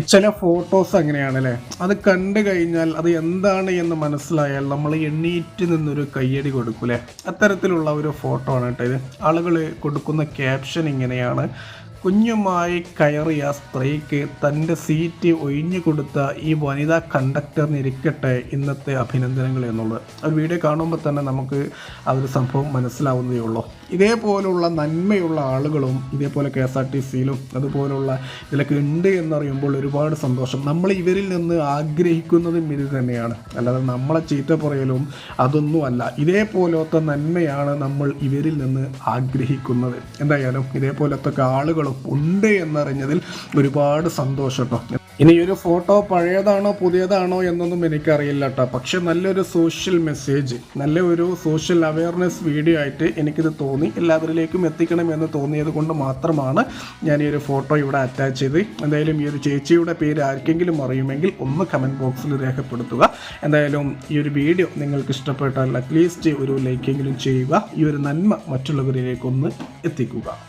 ചില ഫോട്ടോസ് അങ്ങനെയാണ് അല്ലേ അത് കണ്ടു കഴിഞ്ഞാൽ അത് എന്താണ് എന്ന് മനസ്സിലായാൽ നമ്മൾ എണ്ണീറ്റ് നിന്നൊരു കയ്യടി കൊടുക്കൂലേ? അത്തരത്തിലുള്ള ഒരു ഫോട്ടോ ആണ് കേട്ടോ ഇത്. ആളുകൾ കൊടുക്കുന്ന ക്യാപ്ഷൻ ഇങ്ങനെയാണ്. കുഞ്ഞുമായി കയറിയ സ്ത്രീക്ക് തന്റെ സീറ്റ് ഒഴിഞ്ഞു കൊടുത്ത ഈ വനിതാ കണ്ടക്ടറിന് ഇരിക്കട്ടെ ഇന്നത്തെ അഭിനന്ദനങ്ങൾ എന്നുള്ളത്. ഒരു വീഡിയോ കാണുമ്പോൾ തന്നെ നമുക്ക് ആ ഒരു സംഭവം മനസ്സിലാവുന്നതേ ഉള്ളൂ. ഇതേപോലുള്ള നന്മയുള്ള ആളുകളും ഇതേപോലെ കെ എസ് ആർ ടി സിയിലും അതുപോലുള്ള ഇതിലൊക്കെ ഉണ്ട് എന്നറിയുമ്പോൾ ഒരുപാട് സന്തോഷം. നമ്മൾ ഇവരിൽ നിന്ന് ആഗ്രഹിക്കുന്നതും ഇത് തന്നെയാണ്. അല്ലാതെ നമ്മളെ ചീത്ത പറയലും അതൊന്നും അല്ല. ഇതേപോലത്തെ നന്മയാണ് നമ്മൾ ഇവരിൽ നിന്ന് ആഗ്രഹിക്കുന്നത്. എന്തായാലും ഇതേപോലത്തെ ആളുകളും ഉണ്ട് എന്നറിഞ്ഞതിൽ ഒരുപാട് സന്തോഷം കേട്ടോ ഇനി ഒരു ഫോട്ടോ പഴയതാണോ പുതിയതാണോ എന്നൊന്നും എനിക്കറിയില്ല കേട്ടോ പക്ഷെ നല്ലൊരു സോഷ്യൽ മെസ്സേജ് നല്ല ഒരു സോഷ്യൽ അവയർനെസ് വീഡിയോ ആയിട്ട് എനിക്കിത് തോന്നി. എല്ലാവരിലേക്കും എത്തിക്കണം എന്ന് തോന്നിയത് കൊണ്ട് മാത്രമാണ് ഞാൻ ഈ ഒരു ഫോട്ടോ ഇവിടെ അറ്റാച്ച് ചെയ്ത്. എന്തായാലും ഈ ഒരു ചേച്ചിയുടെ പേര് ആർക്കെങ്കിലും അറിയുമെങ്കിൽ ഒന്ന് കമന്റ് ബോക്സിൽ രേഖപ്പെടുത്തുക. എന്തായാലും ഈ ഒരു വീഡിയോ നിങ്ങൾക്ക് ഇഷ്ടപ്പെട്ടാൽ അറ്റ്ലീസ്റ്റ് ഒരു ലൈക്കെങ്കിലും ചെയ്യുക. ഈ ഒരു നന്മ മറ്റുള്ളവരിലേക്കൊന്ന് എത്തിക്കുക.